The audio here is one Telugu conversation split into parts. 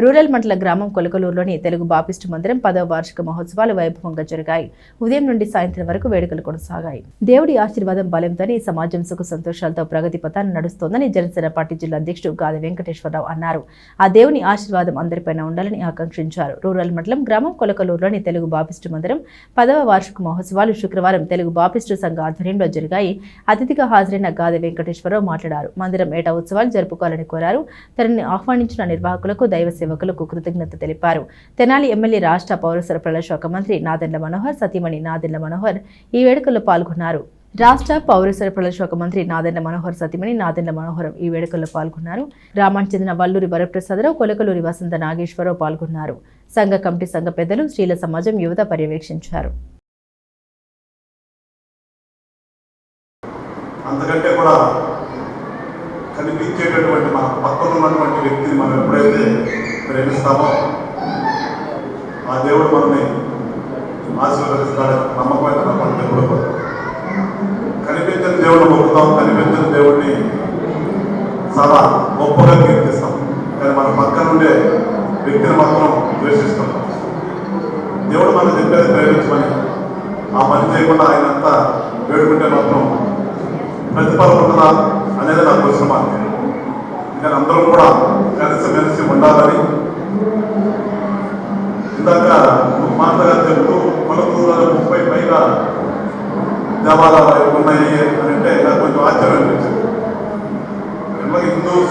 రూరల్ మండల గ్రామం కొలకలూరులోని తెలుగు బాపిస్టు మందిరం పదవ వార్షిక మహోత్సవాలు వైభవంగా జరిగాయి. ఉదయం నుండి సాయంత్రం వరకు వేడుకలు కొనసాగాయి. దేవుడి ఆశీర్వాదం బలంతోనే ఈ సమాజం సుఖ సంతోషాలతో ప్రగతి పథాన్ని నడుస్తోందని జనసేన పార్టీ జిల్లా అధ్యక్షుడు గాది వెంకటేశ్వరరావు అన్నారు. ఆ దేవుని ఆశీర్వాదం అందరిపైన ఉండాలని ఆకాంక్షించారు. రూరల్ మండలం గ్రామం కొలకలూరులోని తెలుగు బాపిస్టు మందిరం పదవ వార్షిక మహోత్సవాలు శుక్రవారం తెలుగు బాపిస్టు సంఘ ఆధ్వర్యంలో జరిగాయి. అతిథిగా హాజరైన గాది వెంకటేశ్వరరావు మాట్లాడారు. మందిరం ఏటా ఉత్సవాలు జరుపుకోవాలని కోరారు. తనని ఆహ్వానించిన నిర్వాహకులకు దైవ సేవకులకు కృతజ్ఞత తెలిపారు. తెనాలి ఎమ్మెల్యే రాష్ట్ర పౌర సరఫరాల శాఖ మంత్రి నాదెండ్ల మనోహర్ సతీమణి నాదెండ్ల మనోహర్ ఈ వేడుకల్లో పాల్గొన్నారు. రాష్ట్ర పౌర సరఫరాల శాఖ మంత్రి నాదెండ్ల మనోహర్ సతీమణి నాదెండ్ల మనోహరం ఈ వేడుకల్లో పాల్గొన్నారు. గ్రామానికి చెందిన వల్లూరి వరప్రసాదరావు కొలకలూరి వసంత నాగేశ్వరరావు పాల్గొన్నారు. సంఘ కమిటీ సంఘ పెద్దలు స్త్రీల సమాజం యువత పర్యవేక్షించారు. అంతకంటే కూడా కనిపించేటటువంటి మన పక్కన ఉన్నటువంటి వ్యక్తిని మనం ఎప్పుడైతే ప్రేమిస్తామో ఆ దేవుడు మనల్ని ఆశీర్వదిస్తాడు నమ్మకమైన నమ్మకం దేవుడు కనిపించిన కనిపించని దేవుడు మొక్కుతాం కనిపించిన దేవుడిని చాలా గొప్పగా కీర్తిస్తాం. కానీ మన పక్కన ఉండే వ్యక్తిని మాత్రం ద్వేషిస్తాం. దేవుడు మనం చెప్పేది ప్రేమించమని ఆ పని చేయకుండా ఆయన అంతా వేడుకుంటే మాత్రం ప్రతిఫలం ఉంటుందా అనేది నా ప్రశ్న మార్గం ఇంకా అందరం కూడా కలిసిమెలిసి ఉండాలని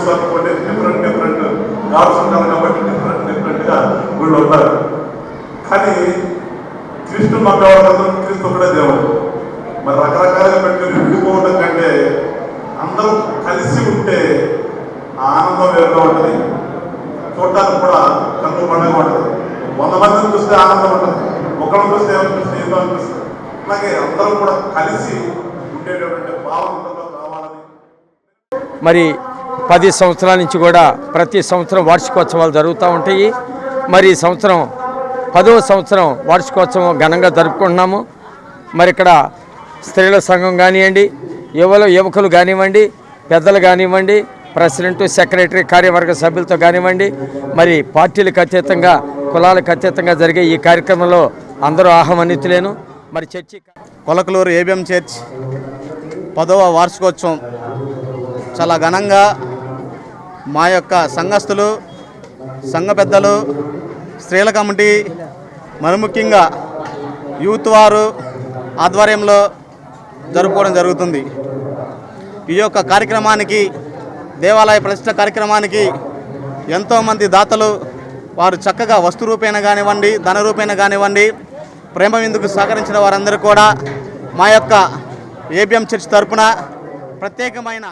ఇవాళ హిందూస్ డిఫరెంట్ డిఫరెంట్ గాడ్స్ ఉంటారు కాబట్టి డిఫరెంట్ డిఫరెంట్గా వీళ్ళు ఉంటారు. కానీ క్రీస్తు మగవాళ్ళందరూ క్రీస్తు ఒకటే దేవుడు. మరి రకరకాలుగా పెట్టుకుని విడిపోవడం కంటే అందరూ కలిసి ఉంటే ఆ ఆనందం వేరుగా ఉంటుంది. చూడటానికి కూడా కన్ను పండుగ ఉంటుంది. వంద మందిని చూస్తే ఆనందం ఉంటుంది. ఒకరిని చూస్తే ఏమనిపిస్తుంది? ఏదో అనిపిస్తుంది. అలాగే అందరం కూడా కలిసి ఉండేటటువంటి భావన మరి పది సంవత్సరాల నుంచి కూడా ప్రతి సంవత్సరం వార్షికోత్సవాలు జరుగుతూ ఉంటాయి. మరి ఈ సంవత్సరం పదవ సంవత్సరం వార్షికోత్సవం ఘనంగా జరుపుకుంటున్నాము. మరి ఇక్కడ స్త్రీల సంఘం కానివ్వండి యువలు యువకులు కానివ్వండి పెద్దలు కానివ్వండి ప్రెసిడెంట్ సెక్రటరీ కార్యవర్గ సభ్యులతో కానివ్వండి మరి పార్టీలకు అతీతంగా కులాలకు అతీతంగా జరిగే ఈ కార్యక్రమంలో అందరూ ఆహ్వానితులేను. మరి చర్చి కొలకలూరు ఏబిఎం చర్చ్ పదవ వార్షికోత్సవం చాలా ఘనంగా మా యొక్క సంఘస్థులు సంఘ పెద్దలు స్త్రీల కమిటీ మరి ముఖ్యంగా యూత్ వారు ఆధ్వర్యంలో జరుపుకోవడం జరుగుతుంది. ఈ యొక్క కార్యక్రమానికి దేవాలయ ప్రతిష్ట కార్యక్రమానికి ఎంతోమంది దాతలు వారు చక్కగా వస్తు రూపేణ కానివ్వండి ధన రూపేణ కానివ్వండి ప్రేమ విందుకు సహకరించిన వారందరూ కూడా మా యొక్క ఏబిఎం చర్చ్ తరపున ప్రత్యేకమైన